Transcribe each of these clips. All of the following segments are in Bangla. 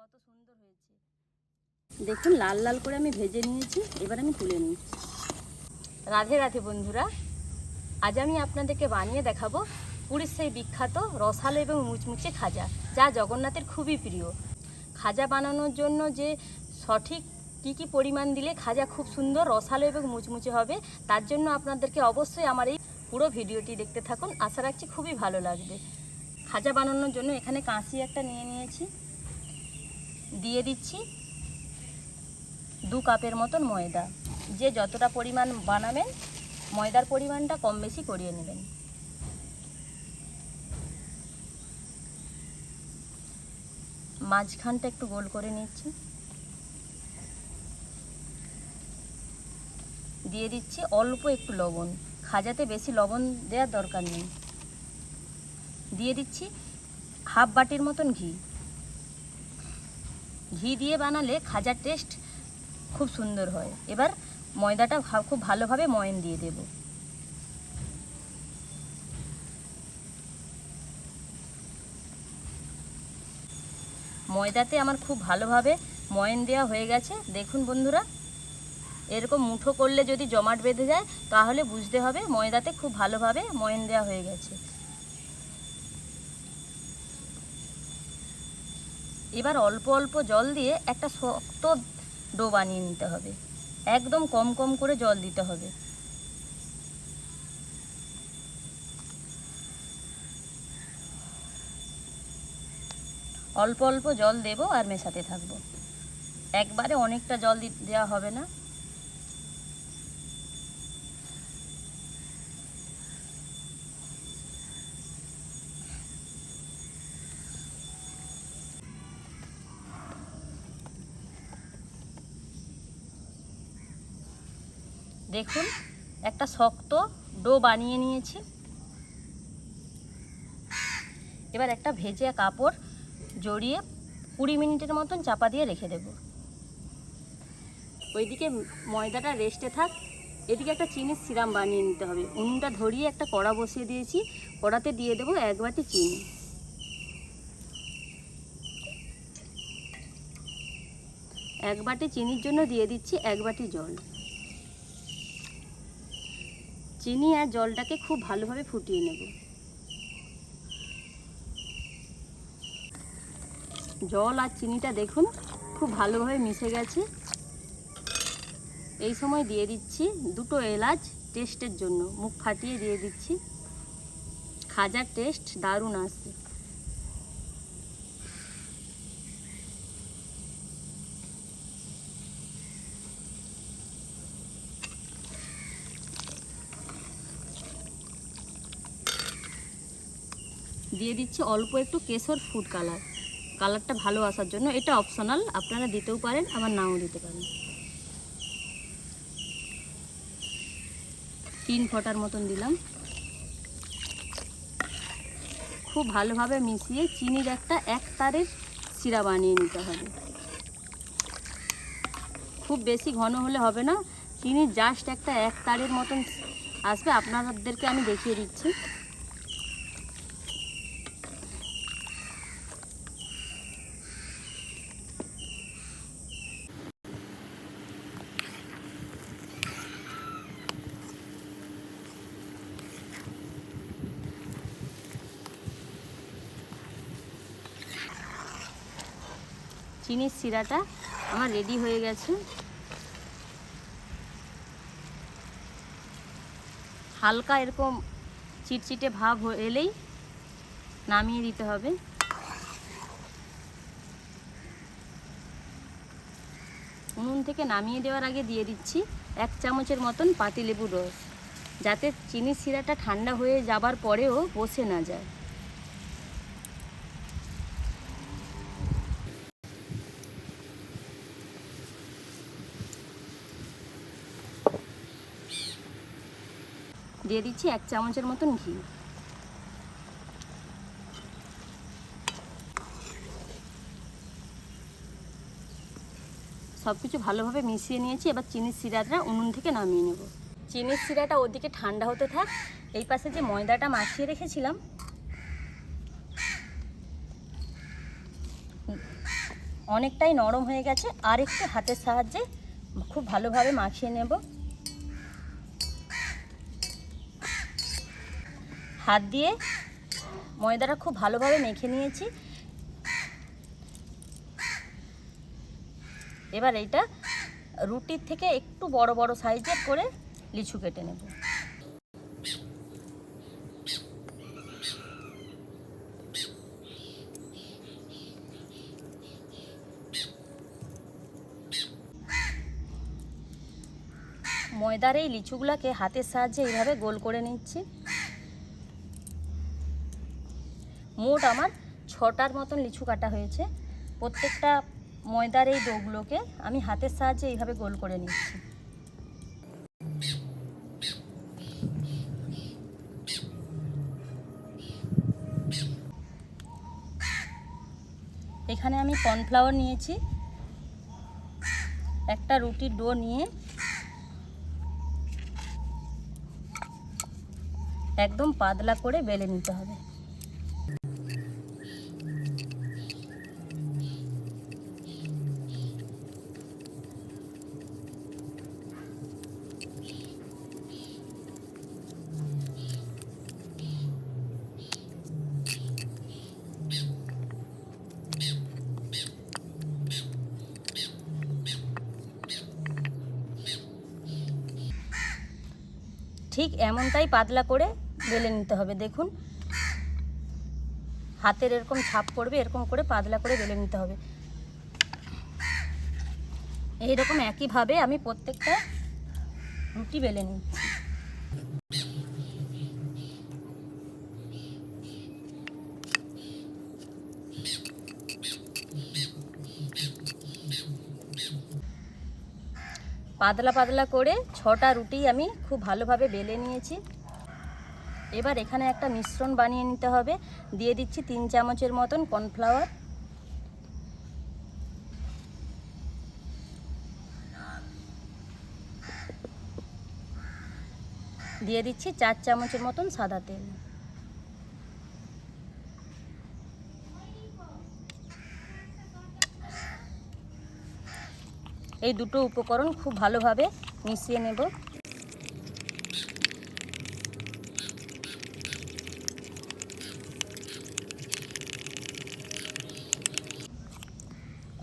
কত সুন্দর হয়েছে। দেখুন, লাল লাল করে আমি ভেজে নিয়েছি, এবার আমি তুলে নিচ্ছি রাধে রাধে বন্ধুরা, আজ আমি আপনাদেরকে বানিয়ে দেখাবো পুরীর সেই বিখ্যাত রসালো এবং মুচমুচে খাজা, যা জগন্নাথের খুবই প্রিয়। খাজা বানানোর জন্য যে সঠিক কী কী পরিমাণ দিলে খাজা খুব সুন্দর, রসালো এবং মুচমুচে হবে, তার জন্য আপনাদেরকে অবশ্যই আমার এই পুরো ভিডিওটি দেখতে থাকুন। আশা রাখছি খুবই ভালো লাগবে। খাজা বানানোর জন্য এখানে কাঁচি একটা নিয়ে নিয়েছি। দিয়ে দিচ্ছি দু কাপের মতন ময়দা। যে যতটা পরিমাণ বানাবেন, ময়দার পরিমাণটা কম বেশি করিয়ে নেবেন। মাঝখানটা একটু গোল করে নিচ্ছি। দিয়ে দিচ্ছি অল্প একটু লবণ। খাজাতে বেশি লবণ দেওয়ার দরকার নেই। দিয়ে দিচ্ছি হাফ বাটির মতন ঘি। ঘি দিয়ে বানালে খাজার টেস্ট খুব সুন্দর হয়। এবার ময়দাটা খুব ভালোভাবে ময়ন দিয়ে দেব। ময়দাতে আমার খুব ভালোভাবে ময়ন দেওয়া হয়ে গেছে। দেখুন বন্ধুরা, এরকম মুঠো করলে যদি জমাট বেঁধে যায়, তাহলে বুঝতে হবে ময়দাতে খুব ভালোভাবে ময়ন দেওয়া হয়ে গেছে। এবার অল্প অল্প জল দিয়ে একটা শক্ত ডো বানিয়ে নিতে হবে। একদম কম কম করে জল দিতে হবে। অল্প অল্প জল দেব আর মেশাতে থাকব। একবারে অনেকটা জল দেওয়া হবে না। দেখুন, একটা শক্ত ডো বানিয়ে নিয়েছি। এবার একটা ভেজে কাপড় জড়িয়ে কুড়ি মিনিটের মতন চাপা দিয়ে রেখে দেব। ওইদিকে ময়দাটা রেস্টে থাক। এদিকে একটা চিনির সিরাম বানিয়ে নিতে হবে। উনুনটা ধরিয়ে একটা কড়া বসিয়ে দিয়েছি। কড়াতে দিয়ে দেবো এক বাটি চিনি। এক বাটি চিনির জন্য দিয়ে দিচ্ছি এক বাটি জল। চিনি আর জলটাকে খুব ভালোভাবে ফুটিয়ে নেব। জল আর চিনিটা দেখুন, খুব ভালোভাবে মিশে গেছে। এই সময় দিয়ে দিচ্ছি দুটো এলাচ টেস্টের জন্য। মুখ ফাটিয়ে দিয়ে দিচ্ছি। খাজার টেস্ট দারুণ আসবে দিয়ে দিচ্ছি অল্প একটু কেশর ফুড কালার কালারটা ভালো আসার জন্য এটা অপশনাল আপনারা দিতেও পারেন, আবার নাও দিতে পারেন। তিন ফোঁটার মতন দিলাম। খুব ভালোভাবে মিশিয়ে চিনির একটা এক তারের সিরা বানিয়ে নিতে হবে। খুব বেশি ঘন হলে হবে না চিনির জাস্ট একটা এক তারের মতন আসবে, আপনাদেরকে আমি দেখিয়ে দিচ্ছি। চিনির সিরাটা আমার রেডি হয়ে গেছে। হালকা এরকম চিটচিটে ভাব এলেই নামিয়ে দিতে হবে। উনুন থেকে নামিয়ে দেওয়ার আগে দিয়ে দিচ্ছি এক চামচের মতন পাতিলেবুর রস, যাতে চিনির সিরাটা ঠান্ডা হয়ে যাবার পরেও বসে না যায়। দিয়ে দিচ্ছি এক চামচের মতন ঘি। সব কিছু ভালোভাবে মিশিয়ে নিয়েছি, এবার চিনির সিরাটা উনুন থেকে নামিয়ে নেব। চিনির সিরাটা ওদিকে ঠান্ডা হতে থাক, এই পাশে যে ময়দাটা মাখিয়ে রেখেছিলাম। অনেকটাই নরম হয়ে গেছে আর একটু হাতের সাহায্যে খুব ভালোভাবে মাখিয়ে নেব। হাত দিয়ে ময়দাটা খুব ভালোভাবে মেখে নিয়েছি। এবার এইটা রুটির থেকে একটু বড় বড় সাইজের করে লিচু কেটে নেব। ময়দার এই লিচুগুলোকে হাতের সাহায্যে এইভাবে গোল করে নিচ্ছি। মোট আমার ছটার মতন লিচু কাটা হয়েছে। প্রত্যেকটা ময়দার এই ডোগুলোকে আমি হাতের সাহায্যে এইভাবে গোল করে নিচ্ছি। এখানে আমি কর্নফ্লাওয়ার নিয়েছি। একটা রুটির ডো নিয়ে একদম পাতলা করে বেলে নিতে হবে। ঠিক এমনটাই পাতলা করে বেলে নিতে হবে, দেখুন। হাতের এরকম ছাপ পড়বে, এরকম করে পাতলা করে বেলে নিতে হবে। এইরকম একইভাবে আমি প্রত্যেকটা রুটি বেলে নিচ্ছি। পাতলা পাতলা করে ছটা রুটি আমি খুব ভালোভাবে বেলে নিয়েছি। এবার এখানে একটা মিশ্রণ বানিয়ে নিতে হবে। দিয়ে দিচ্ছি তিন চামচের মতন কর্নফ্লাওয়ার। দিয়ে দিচ্ছি চার চামচের মতন সাদা তেল। এই দুটো উপকরণ খুব ভালোভাবে মিশিয়ে নেব।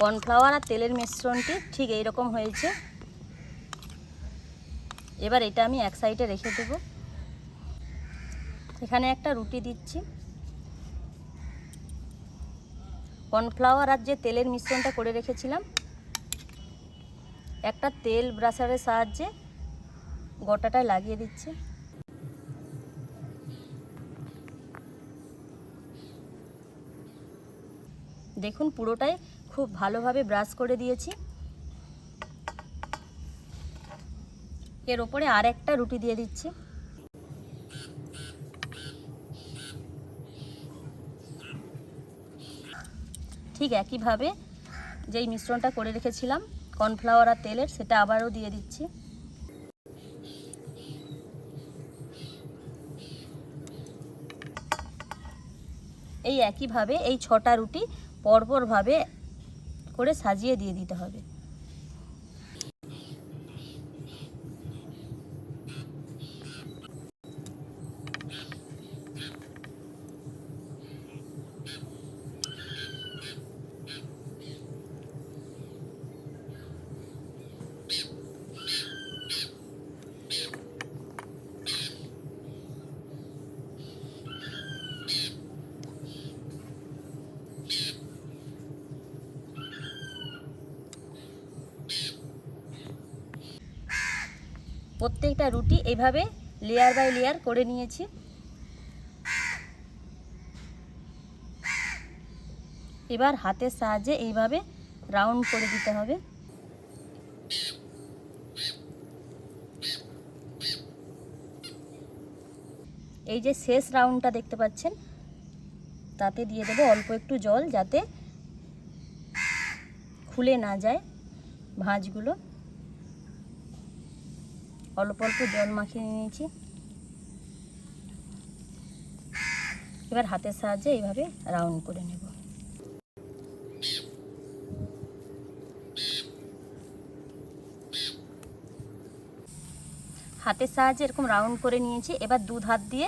কর্নফ্লাওয়ার আর তেলের মিশ্রণটি ঠিক এই রকম হয়েছে। এবার এটা আমি এক সাইডে রেখে দেব। এখানে একটা রুটি দিচ্ছি। কর্নফ্লাওয়ার আর যে তেলের মিশ্রণটা করে রেখেছিলাম একটা তেল ব্রাশারের সাহায্যে গোটাটায় লাগিয়ে দিচ্ছি। দেখুন, পুরোটাই খুব ভালোভাবে ব্রাশ করে দিয়েছি। এর ওপরে আর একটা রুটি দিয়ে দিচ্ছি। ঠিক একইভাবে যেই মিশ্রণটা করে রেখেছিলাম কর্নফ্লাওয়ার আর তেলের, সেটা আবারও দিয়ে দিচ্ছি। এই একইভাবে এই ছটা রুটি পরপরভাবে করে সাজিয়ে দিয়ে দিতে হবে। প্রত্যেকটা রুটি এইভাবে লেয়ার বাই লেয়ার করে নিয়েছি। এবার হাতের সাহায্যে এইভাবে রাউন্ড করে দিতে হবে। এই যে শেষ রাউন্ডটা দেখতে পাচ্ছেন, তাতে দিয়ে দেবো অল্প একটু জল যাতে খুলে না যায় ভাঁজগুলো। অল্প অল্প জল মাখিয়ে নিয়েছি। এবার হাতের সাহায্যে এইভাবে রাউন্ড করে নেব। হাতের সাহায্যে এরকম রাউন্ড করে নিয়েছি। এবার দুধ হাত দিয়ে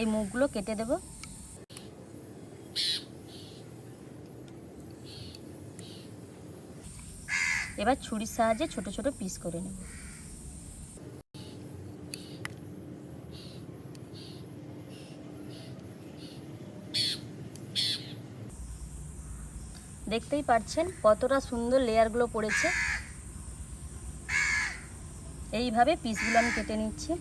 এই মুখগুলো কেটে দেব। এবার ছুরির সাহায্যে ছোট ছোট পিস করে নেব। দেখতেই পাচ্ছেন কতটা সুন্দর লেয়ারগুলো পড়েছে। এইভাবে পিসগুলো আমি কেটে নিচ্ছি।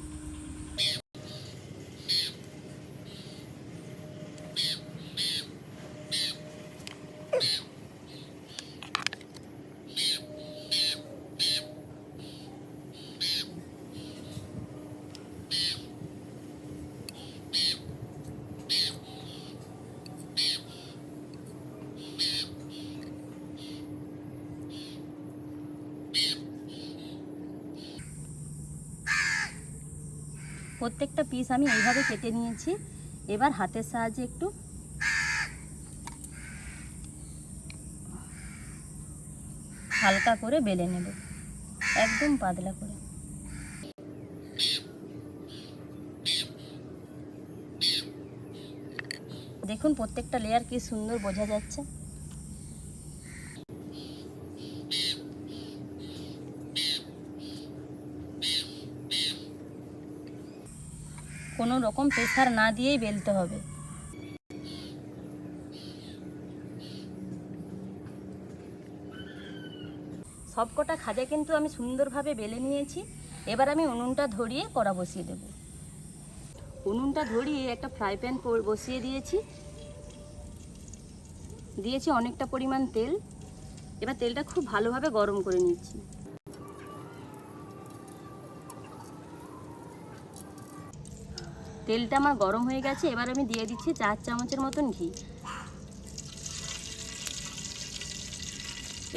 প্রত্যেকটা পিস আমি এইভাবে কেটে নিয়েছি। এবার হাতের সাহায্যে একটু হালকা করে বেলে নেব। একদম পাতলা করে। দেখুন প্রত্যেকটা লেয়ার কি সুন্দর বোঝা যাচ্ছে। কোনো রকম প্রেসার না দিয়েই বেলতে হবে। সবকটা খাজা কিন্তু আমি সুন্দরভাবে বেলে নিয়েছি। এবার আমি উনুনটা ধরিয়ে কড়া বসিয়ে দেব। উনুনটা ধরিয়ে একটা ফ্রাই প্যান বসিয়ে দিয়েছি। দিয়েছি অনেকটা পরিমাণ তেল। এবার তেলটা খুব ভালোভাবে গরম করে নিচ্ছি। তেলটা আমার গরম হয়ে গেছে, এবার আমি দিয়ে দিচ্ছি চার চামচের মতন ঘি।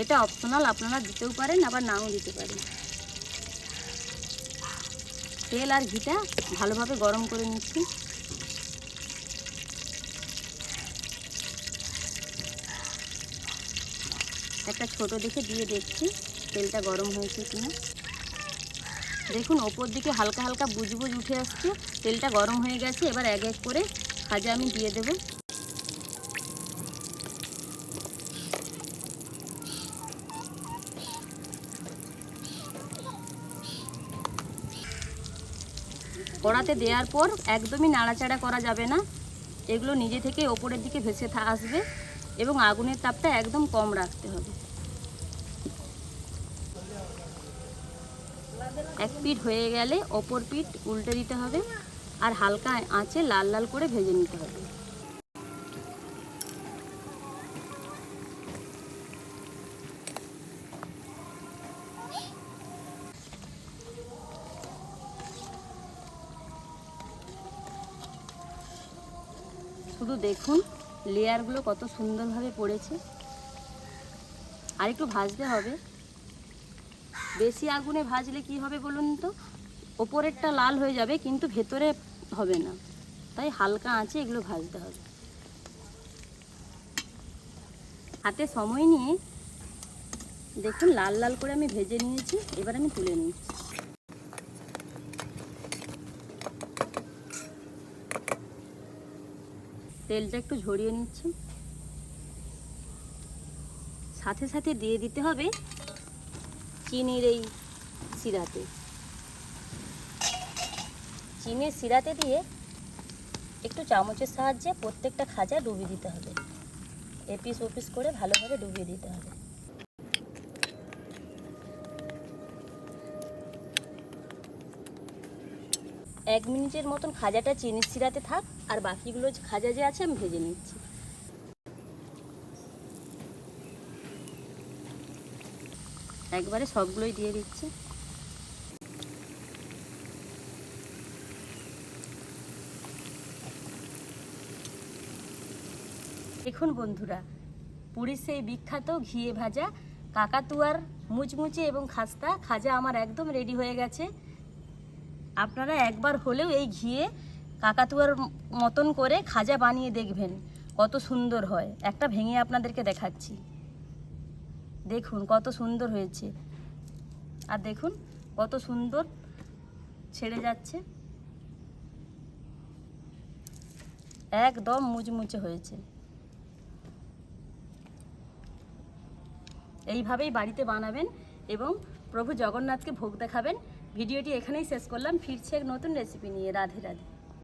এটা অপশনাল আপনারা দিতেও পারেন, আবার নাও দিতে পারেন। তেল আর ঘিটা ভালোভাবে গরম করে নিচ্ছি। একটা ছোট দেখে দিয়ে দেখছি, তেলটা গরম হয়েছে কিনা। দেখুন, ওপর দিকে হালকা হালকা বুজবুজ উঠে আসছে। তেলটা গরম হয়ে গেছে, এবার এক এক করে খাজা আমি দিয়ে দেব। কড়াতে দেওয়ার পর একদমই নাড়াচাড়া করা যাবে না। এগুলো নিজে থেকে ওপরের দিকে ভেসে আসবে এবং আগুনের তাপটা একদম কম রাখতে হবে। এক পিঠ হয়ে গেলে অপর পিঠ উল্টে দিতে হবে আর হালকা আঁচে লাল লাল করে ভেজে নিতে হবে। শুধু দেখুন লেয়ারগুলো কত সুন্দরভাবে পড়েছে। আর একটু ভাজতে হবে। বেশি আগুনে ভাজলে কি হবে বলুন তো? ওপরেরটা লাল হয়ে যাবে, কিন্তু ভেতরে হবে না। তাই হালকা আঁচে এগুলো ভাজতে হবে। হাতে সময় নিয়ে দেখুন, লাল লাল করে আমি ভেজে নিয়েছি, এবার আমি তুলে নিচ্ছি তেলটা একটু ঝরিয়ে নিচ্ছি। সাথে সাথে দিয়ে দিতে হবে চিনির এই সিরাতে। চিনির সিরাতে দিয়ে একটু চামচের সাহায্যে প্রত্যেকটা খাজা ডুবিয়ে দিতে হবে। এপিস ওপিস করে ভালোভাবে ডুবিয়ে দিতে হবে। এক মিনিটের মতন খাজাটা চিনির সিরাতে থাক, আর বাকিগুলো খাজা যে আছে আমি ভেজে নিচ্ছি। একবারে সবগুলোই দিয়ে দিচ্ছি। দেখুন বন্ধুরা, পুরীর সেই বিখ্যাত ঘিয়ে ভাজা, কাকাতুয়ার মুচমুচে এবং খাস্তা, খাজা আমার একদম রেডি হয়ে গেছে। আপনারা একবার হলেও এই ঘিয়ে কাকাতুয়ার মতন করে খাজা বানিয়ে দেখবেন, কত সুন্দর হয়। একটা ভেঙে আপনাদেরকে দেখাচ্ছি। দেখুন, কত সুন্দর হয়েছে। আর দেখুন, কত সুন্দর ছেড়ে যাচ্ছে। একদম মুচমুচে হয়েছে। এইভাবেই বাড়িতে বানাবেন এবং প্রভু জগন্নাথকে ভোগ দেখাবেন। ভিডিওটি এখানেই শেষ করলাম। ফিরছে এক নতুন রেসিপি নিয়ে। রাধে রাধে।